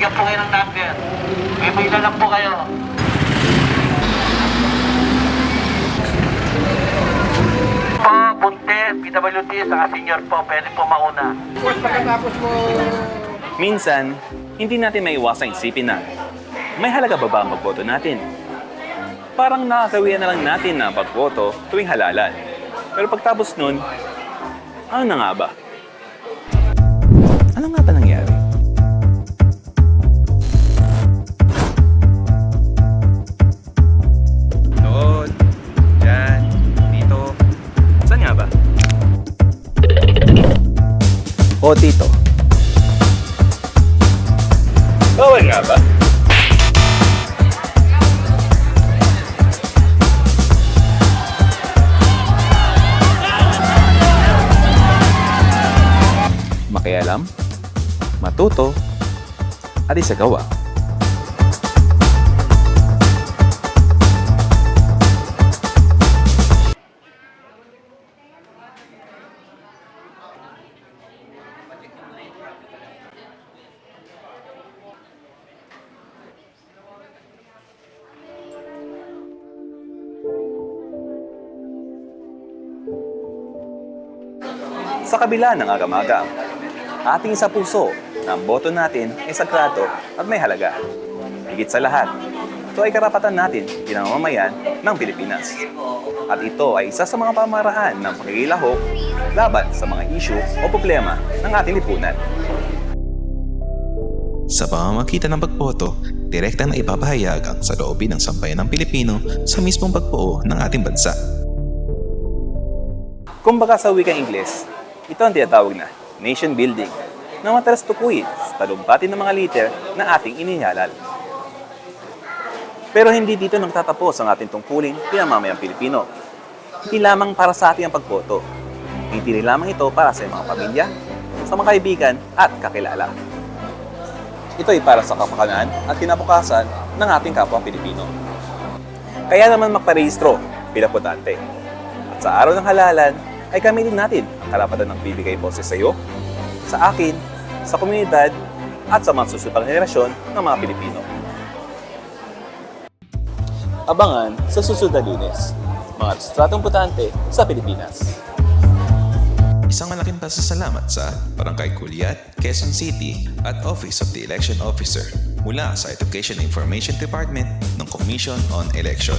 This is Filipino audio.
bibigyan po kayo ng number. May may lang po kayo. Po, Bunte, PWD, saka senior po, pwede po mauna. Tapos pagkatapos mo Minsan, hindi natin maiwasang isipin na may halaga ba ba ang pagboto natin? Parang nakakawian na lang natin na pagboto tuwing halalan. Pero pagtapos nun, ano na nga ba? Ano nga ba nangyari? O, dito. Bawal nga ba? Makialam, matuto, at isagawa. Sa kabila ng agam-agam, ating sa puso na ang boto natin ay sagrado at may halaga. Higit sa lahat, ito ay karapatan natin bilang mamamayan ng Pilipinas. At ito ay isa sa mga pamaraan ng pakikilahok laban sa mga isyu o problema ng ating lipunan. Sa pamamagitan ng pagboto, direkta na ipapahayag ang saloobin ng sambayan ng Pilipino sa mismong pagbuo ng ating bansa. Kumbaga sa wikang Ingles, ito ang tinatawag na nation building na matalas tukuyin sa talumpati ng mga liter na ating inihalal. Pero hindi dito nang tatapos ang ating tungkulin bilang mamayang Pilipino. Hindi lamang para sa ating ang pagboto. Hindi rin lamang ito para sa mga pamilya, sa mga kaibigan at kakilala. Ito ay para sa kapakanan at kinabukasan ng ating kapwa Pilipino. Kaya naman magparehistro bilang. At sa araw ng halalan, ay gamitin natin ang karapatan ng bibigay boses sa iyo, sa akin, sa komunidad, at sa mga susunod henerasyon ng mga Pilipino. Abangan sa susunod na lunes, mga stratong botante sa Pilipinas. Isang malaking pasasalamat sa Barangay Kulyat, Quezon City at Office of the Election Officer mula sa Education Information Department ng Commission on Election.